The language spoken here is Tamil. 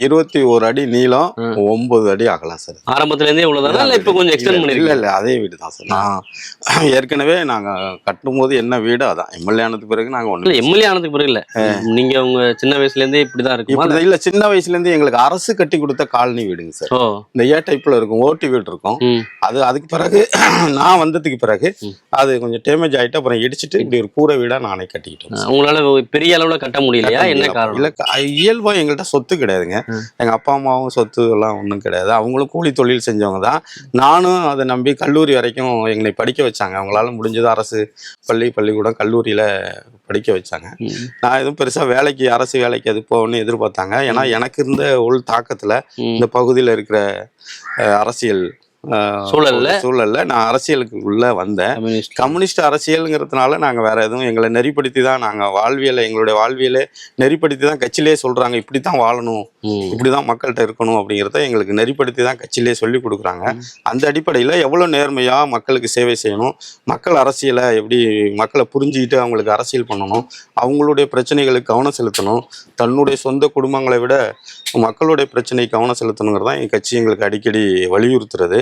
இருபத்தி ஒரு அடி நீளம். ஒன்பது அடி ஆகலாம் சார். ஆரம்பத்துல இருந்தே இவ்வளவுதானா இல்ல இப்ப கொஞ்சம் எக்ஸ்டெண்ட் இல்ல பண்ணிருக்கீங்க? இல்ல அதே வீடு தான் சார் நான் ஏற்கனவே நாங்க கட்டும்போது என்ன வீடு அதான். எம்எல்ஏ ஆனதுக்கு பிறகு நாங்க இல்ல ஒண்ணு எம்எல்ஏ ஆனதுக்கு பிறகு இல்ல. நீங்க உங்க சின்ன வயசுல இருந்தே இப்படிதான் இருக்குமா? இல்ல சின்ன வயசுல இருந்து எங்களுக்கு அரசு கட்டி கொடுத்த காலனி வீடுங்க சார். இந்த ஏ டைப்ல இருக்கும் ஓட்டி வீடு இருக்கும். அது அதுக்கு பிறகு நான் வந்ததுக்கு பிறகு. அது கொஞ்சம் டேமேஜ் ஆயிட்டு அப்புறம் இடிச்சிட்டு இப்படி ஒரு கூரை வீடா நானே கட்டிக்கிட்டேன். உங்களால பெரிய அளவுல கட்ட முடியலையா? என்ன இல்ல காரணம்? க- இயல்பா எங்கள்கிட்ட சொத்து கிடையாதுங்க. ம். எங்க அப்பா அம்மாவும் சொத்து எல்லாம் ஒன்றும் கிடையாது அவங்களும் கூலி தொழில் செஞ்சவங்க தான் நானும் அதை நம்பி கல்லூரி வரைக்கும் எங்களை படிக்க வச்சாங்க அவங்களால முடிஞ்சது அரசு பள்ளி பள்ளிக்கூடம் கல்லூரியில படிக்க வச்சாங்க. நான் எதுவும் பெருசா வேலைக்கு அரசு வேலைக்கு அது போகணும்னு எதிர்பார்த்தாங்க ஏன்னா எனக்கு இருந்த உள் தாக்கத்துல. இந்த பகுதியில் இருக்கிற அரசியல் சூழல்ல? சூழல்ல. நான் அரசியலுக்கு உள்ள வந்தேன். கம்யூனிஸ்ட். அரசியலுங்கிறதுனால நாங்கள் வேற எதுவும் எங்களை நெறிப்படுத்தி தான் நாங்கள் வாழ்வியலை எங்களுடைய வாழ்வியலை நெறிப்படுத்தி தான் கட்சியிலே சொல்றாங்க. இப்படி தான் வாழணும். ம். இப்படி தான் மக்கள்கிட்ட இருக்கணும் அப்படிங்கிறத எங்களுக்கு நெறிப்படுத்தி தான் கட்சியிலே சொல்லி கொடுக்குறாங்க. அந்த அடிப்படையில் எவ்வளோ நேர்மையாக மக்களுக்கு சேவை செய்யணும் மக்கள் அரசியலை எப்படி மக்களை புரிஞ்சுக்கிட்டு அவங்களுக்கு அரசியல் பண்ணணும் அவங்களுடைய பிரச்சனைகளுக்கு கவனம் செலுத்தணும் தன்னுடைய சொந்த குடும்பங்களை விட மக்களுடைய பிரச்சனைக்கு கவனம் செலுத்தணுங்கிறது தான் என் கட்சி எங்களுக்கு அடிக்கடி வலியுறுத்துறது.